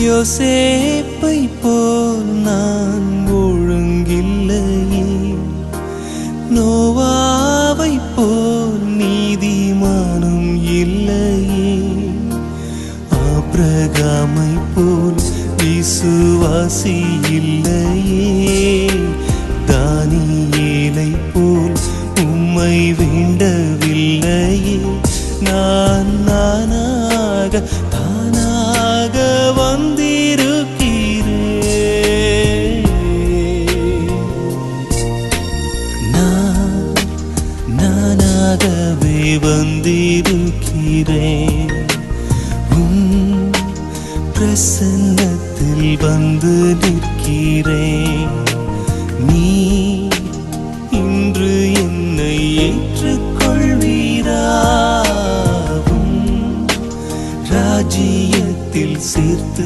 யோசேப்பை போல் நான் ஒழுங்கில்லையே. நோவாவை போல் நீதிமானம் இல்லையே. ஆபிரகாமை போல் விசுவாசி இல்லையே. தானியேலை போல் உம்மை வேண்டவில்லையே. நான் நானாக வந்திருக்கிறேன். நான் நானாகவே வந்திருக்கிறேன். உம் பிரசன்னத்தில் வந்து நிற்கிறேன் இதயத்தில் சேர்த்து